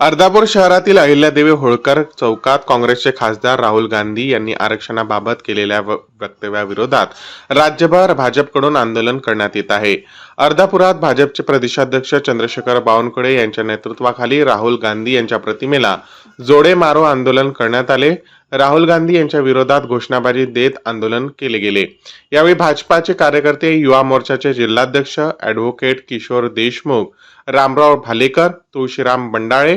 अर्धापूर शहरातील अहिल्यादेवी होळकर चौकात काँग्रेसचे खासदार राहुल गांधी यांनी आरक्षणाबाबत केलेल्या वक्तव्याविरोधात राज्यभर भाजपकडून आंदोलन करण्यात येत आहे. अर्धापुरात भाजपचे प्रदेशाध्यक्ष चंद्रशेखर बावनकुळे यांच्या नेतृत्वाखाली राहुल गांधी यांच्या प्रतिमेला जोडे मारो आंदोलन करण्यात आले. राहुल गांधी यांच्या विरोधात घोषणाबाजी देत आंदोलन केले गेले. यावेळी भाजपाचे कार्यकर्ते युवा मोर्चाचे जिल्हाध्यक्ष ॲडव्होकेट किशोर देशमुख रामराव भालेकर तुळशीराम बंडाळे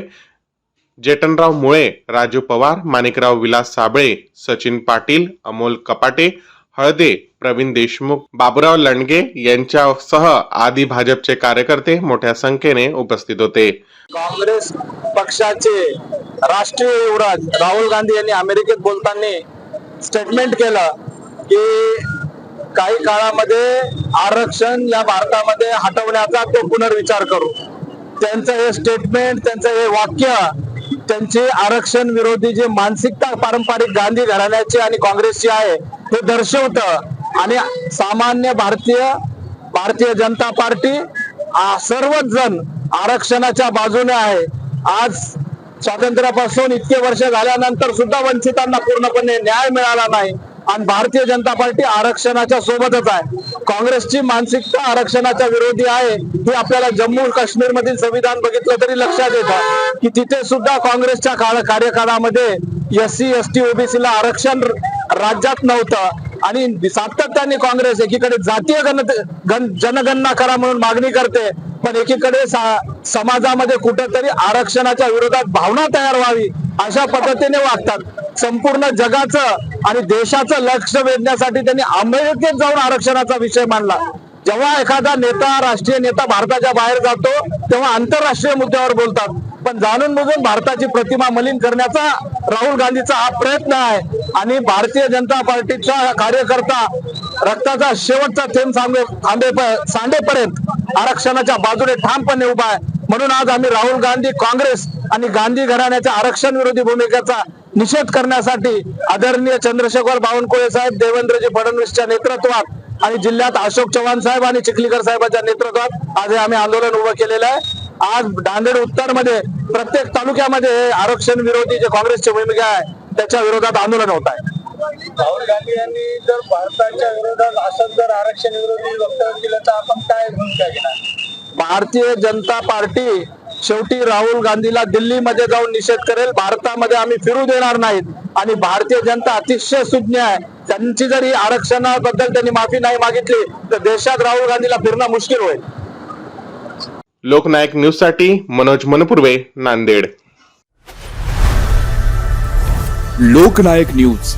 जेटनराव मुळे राजू पवार माणिकराव विलास साबळे सचिन पाटील अमोल कपाटे हळदे प्रवीण देशमुख बाबुराव लंडगे यांच्यासह आदी भाजपचे कार्यकर्ते मोठ्या संख्येने उपस्थित होते. काँग्रेस पक्षाचे राष्ट्रीय युवराज राहुल गांधी यांनी अमेरिकेत बोलताना स्टेटमेंट केलं की काही काळामध्ये आरक्षण या भारतामध्ये हटवण्याचा तो पुनर्विचार करू. त्यांचं हे स्टेटमेंट त्यांचं हे वाक्य त्यांची आरक्षण विरोधी जी मानसिकता पारंपरिक गांधी घराण्याची आणि काँग्रेसची आहे हे दर्शवतं. आणि सामान्य भारतीय भारतीय जनता पार्टी सर्वच जण आरक्षणाच्या बाजूने आहे. आज स्वातंत्र्यापासून इतके वर्ष झाल्यानंतर सुद्धा वंचितांना पूर्णपणे न्याय मिळाला नाही. आणि भारतीय जनता पार्टी आरक्षणाच्या सोबतच आहे. काँग्रेसची मानसिकता आरक्षणाच्या विरोधी आहे हे आपल्याला जम्मू काश्मीर मधील संविधान बघितलं तरी लक्षात येतं. की तिथे सुद्धा काँग्रेसच्या काळ कार्यकाळामध्ये एस सी एस टी ओबीसीला आरक्षण राज्यात नव्हतं. आणि सातत्याने काँग्रेस एकीकडे जातीय गण- जनगणना करा म्हणून मागणी करते पण एकीकडे सा- समाजामध्ये कुठेतरी आरक्षणाच्या विरोधात भावना तयार व्हावी अशा पद्धतीने वागतात. संपूर्ण जगाचं आणि देशाचं लक्ष वेधण्यासाठी त्यांनी अमेरिकेत जाऊन आरक्षणाचा विषय मांडला. जेव्हा एखादा नेता राष्ट्रीय नेता भारताच्या बाहेर जातो तेव्हा आंतरराष्ट्रीय मुद्द्यावर बोलतात. पण जाणून बुजून भारताची प्रतिमा मलिन करण्याचा राहुल गांधीचा हा प्रयत्न आहे. आणि भारतीय जनता पार्टीचा कार्यकर्ता रक्ताचा शेवटचा थेंब सांगे सांडेपर्यंत आरक्षणाच्या बाजूने ठामपणे उभा आहे. म्हणून आज आम्ही राहुल गांधी काँग्रेस आणि गांधी घराण्याच्या आरक्षण विरोधी भूमिकेचा निषेध करण्यासाठी आदरणीय चंद्रशेखर बावनकुळे साहेब देवेंद्रजी फडणवीसच्या नेतृत्वात आणि जिल्ह्यात अशोक चव्हाण साहेब आणि चिखलीकर साहेबांच्या नेतृत्वात आज हे आम्ही आंदोलन उभं केलेलं आहे. आज नांदेड उत्तरमध्ये प्रत्येक तालुक्यामध्ये हे आरक्षण विरोधी जे काँग्रेसची भूमिका आहे त्याच्या विरोधात आंदोलन होत आहे. राहुल गांधी यांनी जर भारताच्या विरोधात असं जर आरक्षण विरोधी वक्तव्य केलं तर आपण काय भूमिका घेणार? भारतीय जनता पार्टी शेवटी राहुल गांधीला दिल्लीमध्ये जाऊन निषेध करेल. भारतामध्ये आम्ही फिरू देणार नाहीत. आणि भारतीय जनता अतिशय सुज्ञ आहे. त्यांची जरी आरक्षणाबद्दल त्यांनी माफी नाही मागितली तर देशात राहुल गांधीला फिरणं मुश्किल होईल. लोकनायक न्यूजसाठी मनोज मनपुर्वे नांदेड. लोकनायक न्यूज.